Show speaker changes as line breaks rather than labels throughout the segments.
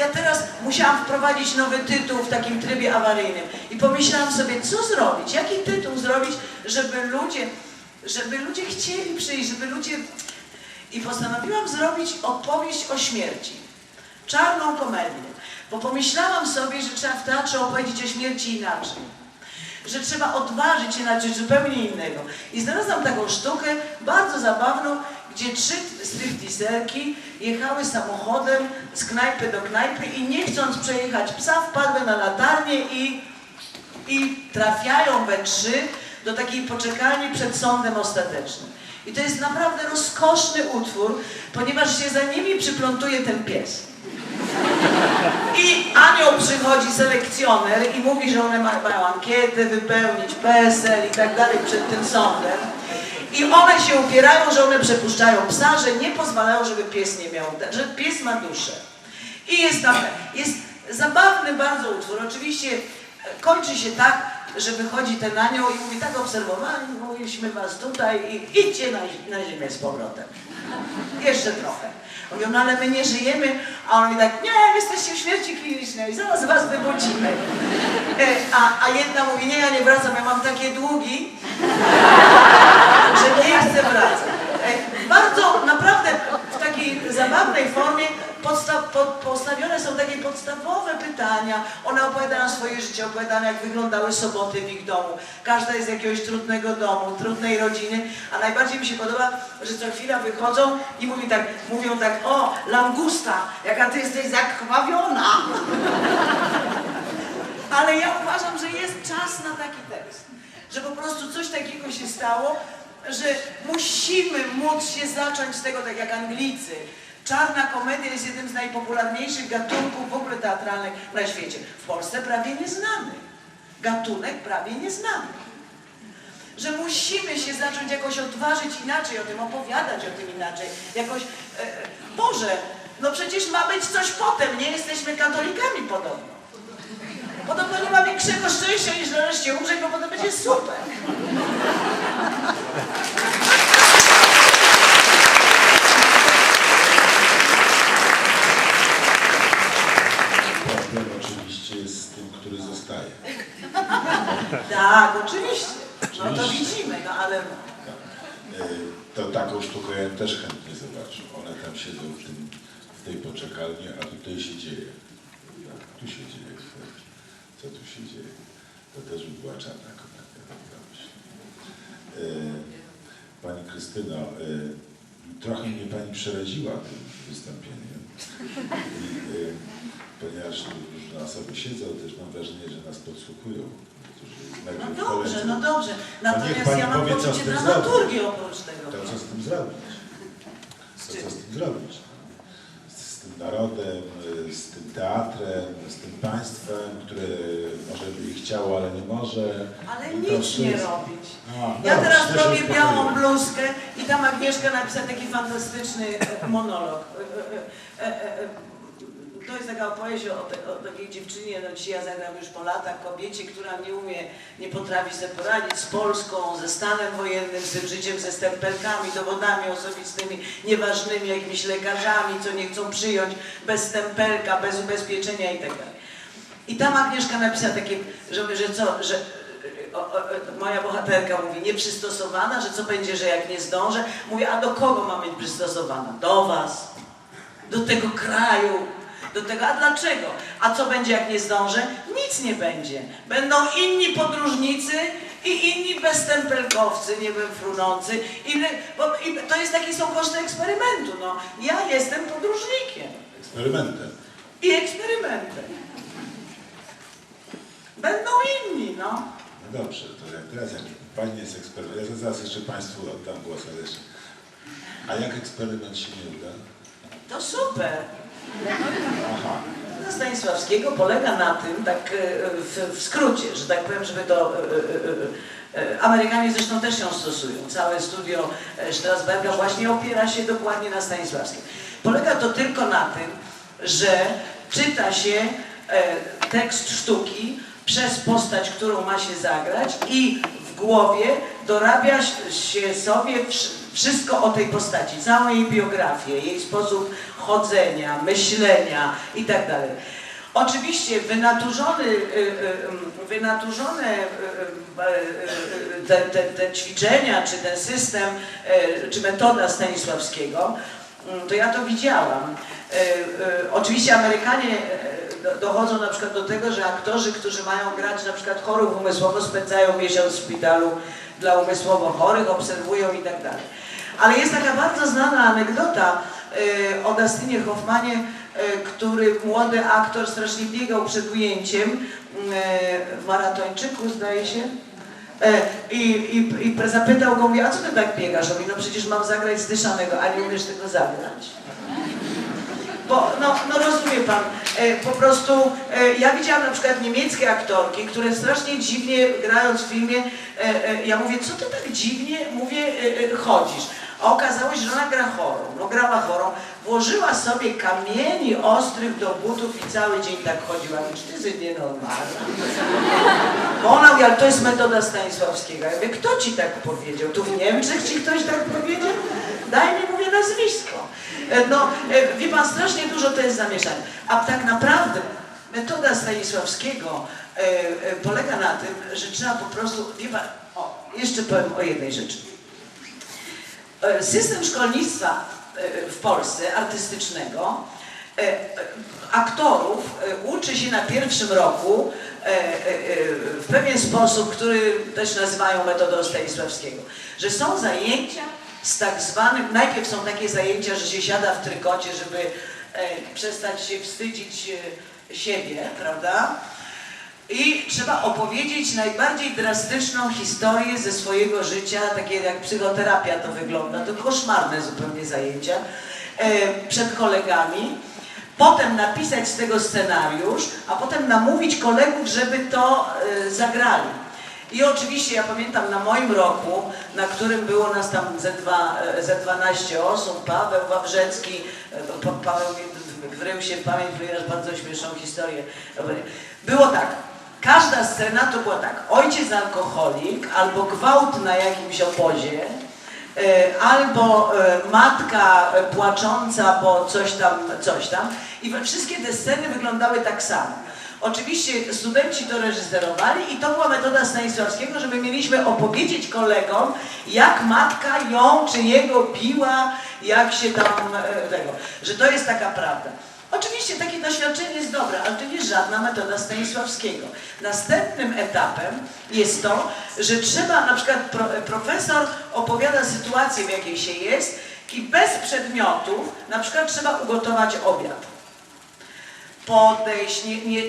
Ja teraz musiałam wprowadzić nowy tytuł w takim trybie awaryjnym. I pomyślałam sobie, co zrobić, jaki tytuł zrobić, żeby ludzie, żeby ludzie chcieli przyjść, żeby ludzie... I postanowiłam zrobić opowieść o śmierci, czarną komedię, bo pomyślałam sobie, że trzeba w teatrze opowiedzieć o śmierci inaczej. Że trzeba odważyć się na coś zupełnie innego. I znalazłam taką sztukę, bardzo zabawną, gdzie trzy stripteaserki jechały samochodem z knajpy do knajpy i nie chcąc przejechać psa, wpadły na latarnię i, i trafiają we trzy do takiej poczekalni przed sądem ostatecznym. I to jest naprawdę rozkoszny utwór, ponieważ się za nimi przyplątuje ten pies. I anioł przychodzi, selekcjoner i mówi, że one ma- mają ankietę wypełnić, PESEL i tak dalej przed tym sądem. I one się upierają, że one przepuszczają psa, że nie pozwalają, żeby pies nie miał, że pies ma duszę. I jest tam, jest zabawny bardzo utwór. Oczywiście e, kończy się tak, że wychodzi ten anioł i mówi, tak obserwowaliśmy was tutaj i idźcie na, na ziemię z powrotem. Jeszcze trochę. Mówią, no ale my nie żyjemy, a on mówi tak, nie, jesteście w śmierci klinicznej, zaraz was wybudzimy. E, A, a jedna mówi, nie, ja nie wracam, ja mam takie długi, że nie chcę wracać. E, Bardzo, naprawdę w takiej zabawnej formie podsta- po, postawione są takie podstawowe pytania. One opowiadają swoje życie, opowiadają jak wyglądały soboty w ich domu. Każda jest z jakiegoś trudnego domu, trudnej rodziny, a najbardziej mi się podoba, że co chwila wychodzą i mówi tak, mówią tak, o, langusta, jaka ty jesteś zakrwawiona. Ale ja uważam, że jest czas na taki tekst. Że po prostu coś takiego się stało, że musimy móc się zacząć z tego, tak jak Anglicy. Czarna komedia jest jednym z najpopularniejszych gatunków w ogóle teatralnych na świecie. W Polsce prawie nieznany. Gatunek prawie nieznany. Że musimy się zacząć jakoś odważyć inaczej o tym, opowiadać o tym inaczej. Jakoś, e, e, Boże, no przecież ma być coś potem, nie jesteśmy katolikami podobno. Podobno nie ma większego szczęścia niż nareszcie umrzeć, bo potem będzie super.
Problem oczywiście jest z tym, który zostaje.
Tak, oczywiście. No to widzimy, no ale
E, To taką sztukę ja też chętnie zobaczył. One tam siedzą w, tym, w tej poczekalni, a tutaj się dzieje. Tak, tu się dzieje. Co tu się dzieje? To też by była czarna tak myślę. E, Pani Krystyno, e, trochę mnie Pani przeraziła tym wystąpieniem. I, ponieważ różne osoby siedzą, też mam wrażenie, że nas podsłuchują.
no dobrze, no dobrze. Natomiast ja mam
powie,
poczucie dramaturgii oprócz tego.
To co z tym zrobić? To co z tym zrobić? Z, tym narodem, z tym teatrem, z tym państwem, które może by chciało, ale nie może.
Ale nic nie robić. Ja
dobrze,
teraz robię białą bluzkę i tam Agnieszka napisała taki fantastyczny e, monolog. To jest taka opowieść o, o takiej dziewczynie, no dzisiaj ja zagram już po latach, kobiecie, która nie umie, nie potrafi sobie poradzić z Polską, ze stanem wojennym, z tym życiem, ze stempelkami, dowodami osobistymi, nieważnymi, jakimiś lekarzami, co nie chcą przyjąć, bez stempelka, bez ubezpieczenia i tak. I tam Agnieszka napisała takie, że, że co, że o, o, moja bohaterka mówi, nieprzystosowana, że co będzie, że jak nie zdążę? Mówię, a do kogo ma być przystosowana? Do was, do tego kraju, do tego, a dlaczego? A co będzie, jak nie zdążę? Nic nie będzie. Będą inni podróżnicy i inni bezstempelkowcy, nie wiem, frunący. I, bo, i to jest takie są koszty eksperymentu, no. Ja jestem podróżnikiem
Eksperymentem.
i eksperymentem. Będą inni, no.
No dobrze, to jak teraz jak Pani jest eksperymentem, ja zaraz jeszcze Państwu oddam głos, ale jeszcze. A jak eksperyment się nie uda?
To super. Stanisławskiego polega na tym, tak e, w, w skrócie, że tak powiem, żeby to... e, e, Amerykanie zresztą też ją stosują. Całe studio Strasberga właśnie opiera się dokładnie na Stanisławskim. Polega to tylko na tym, że czyta się tekst sztuki przez postać, którą ma się zagrać i w głowie dorabia się sobie Wszystko o tej postaci, całą jej biografię, jej sposób chodzenia, myślenia i tak. Oczywiście wynaturzony, y, y, wynaturzone y, te, te, te ćwiczenia, czy ten system, czy metoda Stanisławskiego, mm, to ja to widziałam. Oczywiście Amerykanie do- dochodzą na przykład do tego, że aktorzy, którzy mają grać na przykład chorych umysłowo, spędzają miesiąc w szpitalu dla umysłowo chorych, obserwują i tak dalej. Ale jest taka bardzo znana anegdota y, o Dustinie Hoffmanie, y, który młody aktor strasznie biegał przed ujęciem y, w maratończyku, zdaje się. E, I, i, I zapytał go, mówi, a co ty tak biegasz? On mówi, no przecież mam zagrać zdyszanego, a nie umiesz tego zagrać. Bo, no, no rozumie pan, e, po prostu e, ja widziałam na przykład niemieckie aktorki, które strasznie dziwnie grając w filmie, ja mówię, co ty tak dziwnie, mówię, chodzisz. A okazało się, że ona gra chorą, no grała chorą, włożyła sobie kamieni ostrych do butów i cały dzień tak chodziła. Czy ty jesteś nienormalna? Bo ona mówi, ale to jest metoda Stanisławskiego. Ja mówię, kto ci tak powiedział? Tu w Niemczech ci ktoś tak powiedział? Daj mi, mówię, nazwisko. E, No, e, wie pan, strasznie dużo to jest zamieszane. A tak naprawdę metoda Stanisławskiego e, polega na tym, że trzeba po prostu, wie pan, o, jeszcze powiem o jednej rzeczy. E, System szkolnictwa e, w Polsce artystycznego e, aktorów uczy się na pierwszym roku w pewien sposób, który też nazywają metodą Stanisławskiego, że są zajęcia z tak zwanym, najpierw są takie zajęcia, że się siada w trykocie, żeby przestać się wstydzić siebie, prawda? I trzeba opowiedzieć najbardziej drastyczną historię ze swojego życia, takie jak psychoterapia to wygląda, to koszmarne zupełnie zajęcia, e, przed kolegami. Potem napisać z tego scenariusz, a potem namówić kolegów, żeby to e, zagrali. I oczywiście ja pamiętam na moim roku, na którym było nas tam ze, dwa, e, ze 12 osób, Paweł Wawrzecki, pa, Paweł wrył się w pamięć, ponieważ bardzo śmieszną historię. Było tak, każda scena to była tak, ojciec alkoholik, albo gwałt na jakimś obozie, e, albo e, matka e, płacząca, bo coś tam, coś tam. I wszystkie te sceny wyglądały tak samo. Oczywiście studenci to reżyserowali i to była metoda Stanisławskiego, żeby mieliśmy opowiedzieć kolegom, jak matka ją czy jego biła, jak się tam tego, że to jest taka prawda. Oczywiście takie doświadczenie jest dobre, ale to nie jest żadna metoda Stanisławskiego. Następnym etapem jest to, że trzeba, na przykład pro, profesor opowiada sytuację, w jakiej się jest i bez przedmiotów, na przykład trzeba ugotować obiad podejść, nie, nie,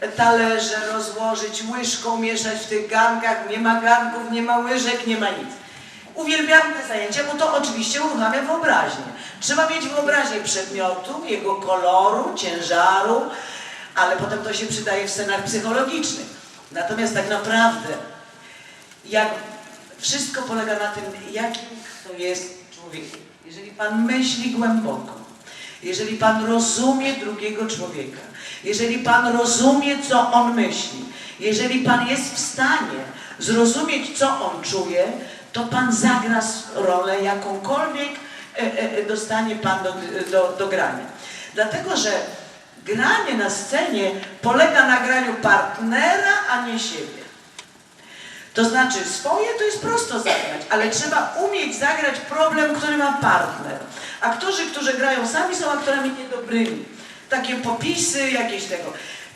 e, talerze rozłożyć, łyżką mieszać w tych garnkach, nie ma garnków, nie ma łyżek, nie ma nic. Uwielbiam te zajęcia, bo to oczywiście uruchamia wyobraźnię. Trzeba mieć wyobraźnię przedmiotu, jego koloru, ciężaru, ale potem to się przydaje w scenach psychologicznych. Natomiast tak naprawdę, jak wszystko polega na tym, jakim to jest człowiekiem. Jeżeli Pan myśli głęboko, jeżeli Pan rozumie drugiego człowieka, jeżeli Pan rozumie, co on myśli, jeżeli Pan jest w stanie zrozumieć, co on czuje, to Pan zagra rolę jakąkolwiek e, e, dostanie Pan do, do, do grania. Dlatego, że granie na scenie polega na graniu partnera, a nie siebie. To znaczy swoje to jest prosto zagrać, ale trzeba umieć zagrać problem, który ma partner. Aktorzy, którzy grają sami są aktorami niedobrymi. Takie popisy, jakieś tego.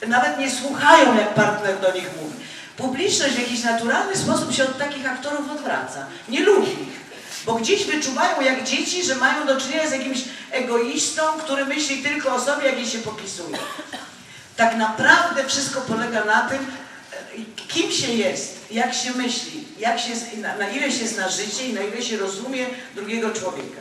Nawet nie słuchają, jak partner do nich mówi. Publiczność w jakiś naturalny sposób się od takich aktorów odwraca. Nie lubi ich. Bo gdzieś wyczuwają jak dzieci, że mają do czynienia z jakimś egoistą, który myśli tylko o sobie, jak jej się popisuje. Tak naprawdę wszystko polega na tym, e, kim się jest, jak się myśli, jak się, na ile się zna życie i na ile się rozumie drugiego człowieka.